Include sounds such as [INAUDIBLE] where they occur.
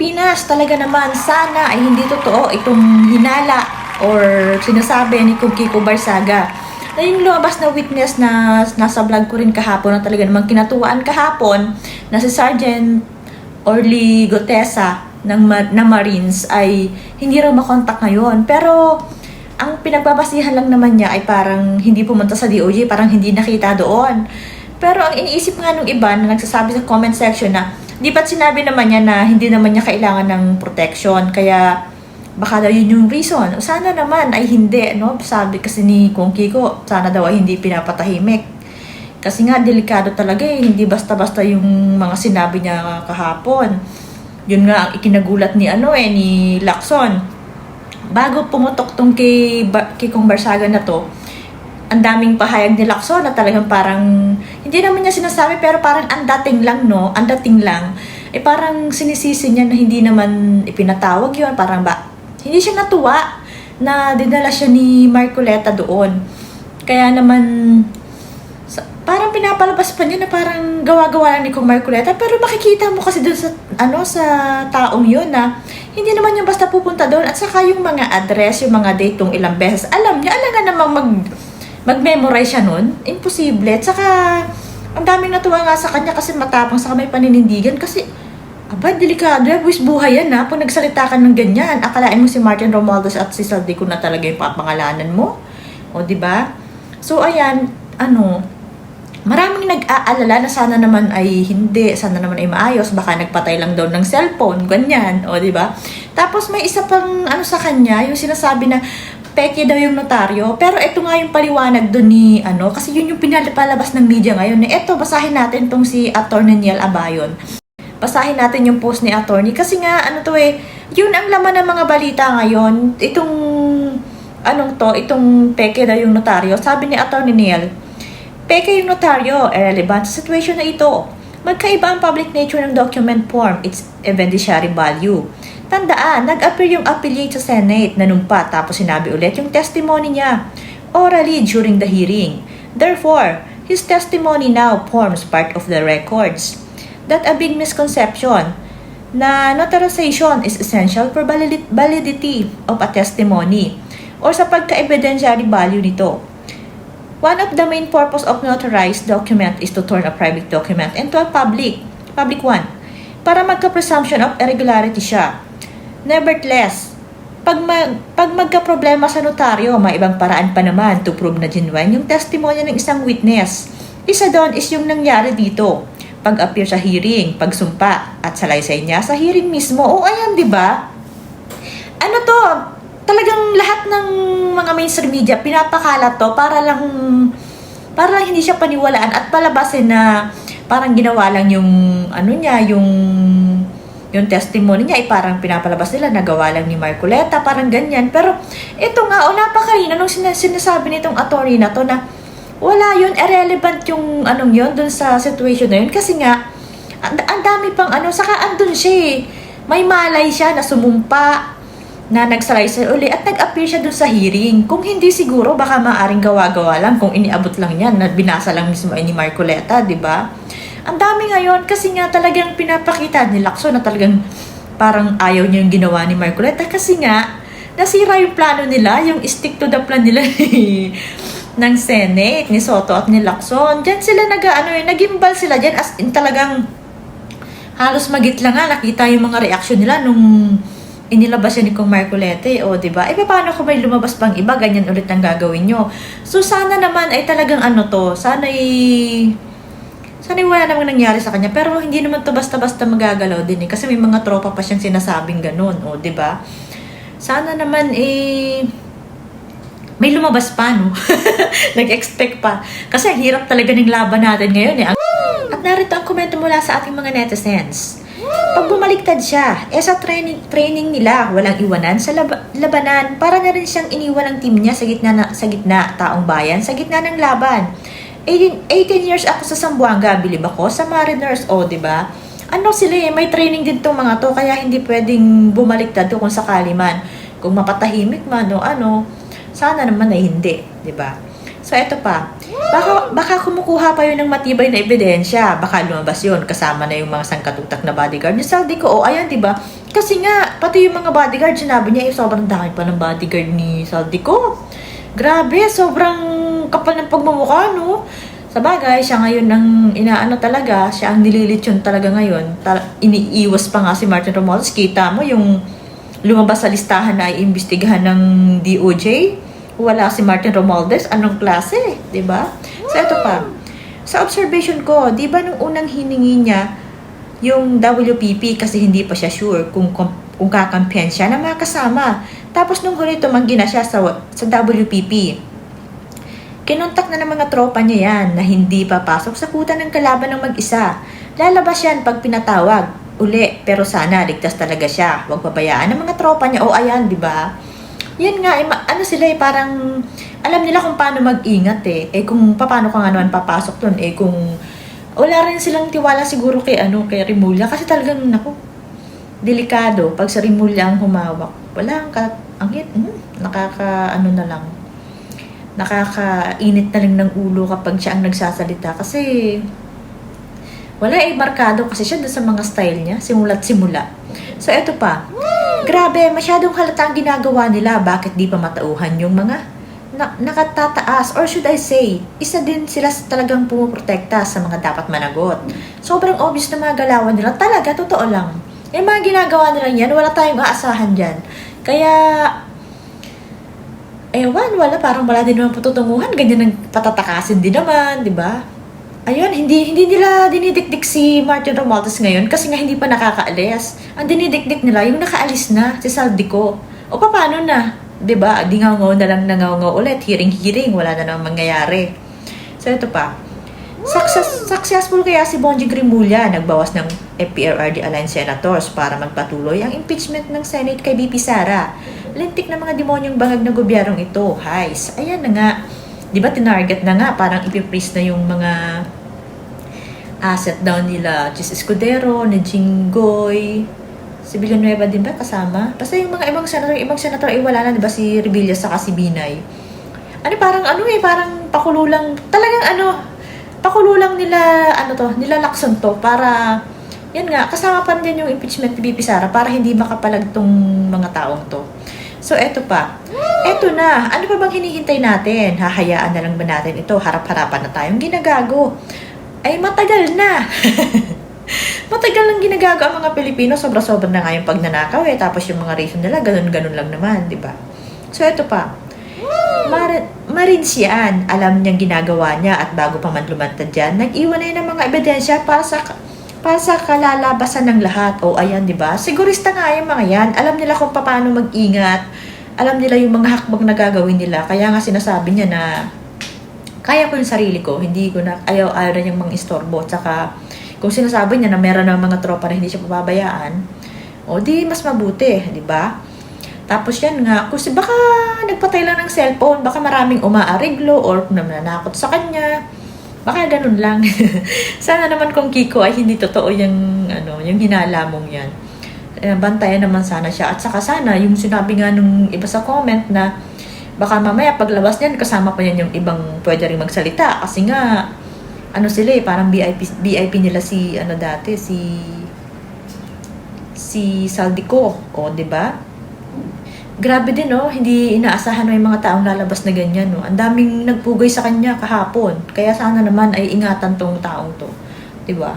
Pilipinas, talaga naman, sana ay hindi totoo itong hinala or sinasabi ni Kung Kiko Barsaga. Na yung lumabas na witness na nasa vlog ko rin kahapon na talaga namang kinatuwaan kahapon na si Sergeant Orly Gotesa ng, ng Marines ay hindi raw makontak ngayon. Pero ang pinagbabasihan lang naman niya ay parang hindi pumunta sa DOJ, parang hindi nakita doon. Pero ang iniisip nga nung iba na nagsasabi sa comment section na di ba't sinabi naman niya na hindi naman niya kailangan ng protection kaya baka daw yun yung reason. Sana naman ay hindi, no? Sabi kasi ni Kung Kiko, sana daw ay hindi pinapatahimik. Kasi nga, delikado talaga eh. Hindi basta-basta yung mga sinabi niya kahapon. Yun nga ang ikinagulat ni ano eh, ni Lacson. Bago pumutok tong kay, ba- kay Kung Barsaga na to, ang daming pahayag ni Lacson na talagang parang, hindi naman niya sinasabi, pero parang ang dating lang, no? Ang dating lang. Eh parang sinisisi niya na hindi naman ipinatawag yun. Parang ba, hindi siya natuwa na dinala siya ni Marcoleta doon. Kaya naman, parang pinapalabas pa niya na parang gawa-gawa lang ni Kong Marcoleta. Pero makikita mo kasi doon sa, ano, sa taong yun na hindi naman yung basta pupunta doon. At saka yung mga address, yung mga date ilang beses. Alam niya, alam nga namang mag, mag-memorize siya nun. Imposible. At saka, ang daming natuwa nga sa kanya kasi matapang sa may paninindigan. Kasi, aba, delikado yan. Buwis buhay yan ha. Pag nagsalita ka ng ganyan, akalain mo si Martin Romualdez at si Saldico na talaga yung papangalanan mo. O, di ba? So, ayan, ano, maraming nag-aalala na sana naman ay hindi, sana naman ay maayos, baka nagpatay lang daw ng cellphone, ganyan, o di ba? Tapos may isa pang ano sa kanya, yung sinasabi na peke daw yung notaryo, pero ito nga yung paliwanag doon ni ano, kasi yun yung pinalabas ng media ngayon. Eh, eto, basahin natin tong si Attorney Niel Abayon. Basahin natin yung post ni attorney kasi nga ano to eh, yun ang laman ng mga balita ngayon. Itong anong to, itong peke daw yung notaryo. Sabi ni attorney Neil, peke yung notaryo, irrelevant sa situation na ito. Magkaiba ang public nature ng document form, its evidentiary value. Tandaan, nag-appear yung affiliate sa Senate, nanumpa, tapos sinabi ulit yung testimony niya orally during the hearing. Therefore, his testimony now forms part of the records. That a big misconception na notarization is essential for validi- validity of a testimony or sa pagka-evidentiary value nito. One of the main purpose of notarized document is to turn a private document into a public, public one, para magka-presumption of irregularity siya. Nevertheless, pag, mag, pag magka-problema sa notaryo, may ibang paraan pa naman to prove na genuine yung testimony ng isang witness. Isa doon is yung nangyari dito. Pag-appear sa hearing, pagsumpa, at salaysay niya sa hearing mismo. O ayan, di ba? Ano to? Talagang lahat ng mga mainstream media pinapakalat to para lang para lang hindi siya paniwalaan at palabasin na parang ginawa lang yung ano niya, yung yung testimony niya ay parang pinapalabas nila nagawa lang ni Marcoleta, parang ganyan. Pero ito nga, o napakarina nung sinas- sinasabi nitong attorney na to na wala yun, irrelevant yung anong yun dun sa situation na yun. Kasi nga, ang, ang dami pang ano, saka andun siya eh. May malay siya na sumumpa, na nagsalaysay uli at nag-appear siya dun sa hearing. Kung hindi siguro, baka maaring gawa-gawa lang kung iniabot lang yan na binasa lang mismo ni Marcoleta, di ba? Ang dami ngayon kasi nga talagang pinapakita ni Lacson na talagang parang ayaw niya yung ginawa ni Marcoleta kasi nga nasira yung plano nila, yung stick to the plan nila [LAUGHS] ni ng Senate, ni Soto at ni Lacson. Diyan sila nag ano eh, nagimbal sila diyan as in talagang halos magitla nga nakita yung mga reaction nila nung inilabas siya ni Kong Marcolete, o, di ba? Eh, paano kung may lumabas pang iba, ganyan ulit ang gagawin nyo. So, sana naman ay talagang ano to, sana ay, sana wala namang nangyari sa kanya. Pero hindi naman to basta-basta magagalaw din eh. Kasi may mga tropa pa siyang sinasabing ganun, o, di ba? Sana naman eh, may lumabas pa, no? [LAUGHS] Nag-expect pa. Kasi hirap talaga ng laban natin ngayon eh. At narito ang komento mula sa ating mga netizens. Pag bumaliktad siya, eh sa training, training nila, walang iwanan sa lab- labanan. Para na rin siyang iniwan ng team niya sa gitna, na, sa gitna, taong bayan, sa gitna ng laban. 18, 18 years ako sa Sambuanga, bilib ako sa Mariners, o, di ba? Ano sila eh, may training din tong mga to, kaya hindi pwedeng bumaliktad to kung sakali man. Kung mapatahimik man o ano, sana naman ay hindi, di ba? So, eto pa. Baka, baka kumukuha pa yun ng matibay na ebidensya. Baka lumabas yun kasama na yung mga sangkatutak na bodyguard ni Saldico. O ayan, di ba? Kasi nga, pati yung mga bodyguard, sinabi niya, eh, sobrang dami pa ng bodyguard ni Saldico. Grabe, sobrang kapal ng pagmumukha, no? Sa bagay, siya ngayon ang inaano talaga, siya ang nililitsyon talaga ngayon. Ta- iniiwas pa nga si Martin Romualdez. Kita mo yung lumabas sa listahan na iimbestigahan ng DOJ. Wala si Martin Romualdez. Anong klase? 'di ba? So, ito pa. Sa observation ko, di ba nung unang hiningi niya yung WPP kasi hindi pa siya sure kung kung, kung kakampihan siya na mga kasama. Tapos nung huli tumanggi na siya sa, sa WPP. Kinontak na ng mga tropa niya yan na hindi papasok sa kuta ng kalaban ng mag-isa. Lalabas yan pag pinatawag. Uli, pero sana ligtas talaga siya. Huwag pabayaan ng mga tropa niya. O ayan, di ba? Yan nga, eh, ano sila eh, parang alam nila kung paano mag-ingat eh. Eh kung paano ka nga naman papasok doon, eh kung wala rin silang tiwala siguro kay ano, kay Rimulya. Kasi talagang, naku, delikado. Pag sa Rimulya ang humawak, wala ang, ang hmm, nakaka, ano na lang, nakakainit na lang ng ulo kapag siya ang nagsasalita. Kasi, wala eh, markado kasi siya doon sa mga style niya, simula't simula. So, eto pa. Grabe, masyadong halata ang ginagawa nila. Bakit di pa matauhan yung mga na, nakatataas? Or should I say, isa din sila talagang pumuprotekta sa mga dapat managot. Sobrang obvious na mga galawan nila. Talaga, totoo lang. Yung mga ginagawa nila yan, wala tayong aasahan dyan. Kaya, ewan, wala, parang wala din naman patutunguhan. Ganyan ang patatakasin din naman, di ba? Ayun, hindi hindi nila dinidikdik si Martin Romualdez ngayon kasi nga hindi pa nakakaalis. Ang dinidikdik nila, yung nakaalis na, si Saldico. O paano na? 'Di ba? Di nga na lang nangaw ulit, hearing-hearing, wala na namang mangyayari. So ito pa. Success, successful kaya si Bonji Grimulya nagbawas ng FPRRD aligned senators para magpatuloy ang impeachment ng Senate kay BP Sara. Lintik na mga demonyong bangag na gobyernong ito. Highs. Ayan na nga. Di ba tinarget na nga, parang ipipris na yung mga asset daw nila. Chis Escudero, ni Jinggoy, si Villanueva din ba kasama? Basta yung mga ibang senator, ibang senator ay wala na, di ba si Revilla sa si Binay. Ano parang ano eh, parang pakulo lang, talagang ano, pakulo lang nila, ano to, nila lakson to para, yan nga, kasama pa din yung impeachment ni BP Sara para hindi makapalag tong mga taong to. So, eto pa. Eto na. Ano pa bang hinihintay natin? Hahayaan na lang ba natin ito? Harap-harapan na tayong ginagago. Ay, matagal na. [LAUGHS] matagal nang ginagago ang mga Pilipino. Sobra-sobra na nga yung pagnanakaw eh. Tapos yung mga reason nila, ganun-ganun lang naman, di ba? So, eto pa. Mar Marins. Alam niyang ginagawa niya at bago pa man lumantad dyan, nag-iwan na ng mga ebidensya para sa para sa kalalabasan ng lahat. O ayan, di ba? Sigurista nga yung mga yan. Alam nila kung paano mag-ingat. Alam nila yung mga hakbang na gagawin nila. Kaya nga sinasabi niya na kaya ko yung sarili ko. Hindi ko na, ayaw, ayaw na yung mga istorbo. Tsaka, kung sinasabi niya na meron ng mga tropa na hindi siya pababayaan, o di mas mabuti, di ba? Tapos yan nga, kasi baka nagpatay lang ng cellphone, baka maraming umaariglo or nananakot sa kanya. Baka ganun lang. [LAUGHS] Sana naman kung Kiko ay hindi totoo yung, ano, yung hinala mong yan. Eh, bantayan naman sana siya. At saka sana, yung sinabi nga nung iba sa comment na baka mamaya paglabas niyan, kasama pa niyan yung ibang pwede rin magsalita. Kasi nga, ano sila eh, parang VIP, VIP nila si, ano dati, si, si Saldico. O, di ba? Grabe din, no? Hindi inaasahan mo yung mga taong lalabas na ganyan, no? Ang daming nagpugay sa kanya kahapon. Kaya sana naman ay ingatan tong taong to. Di ba?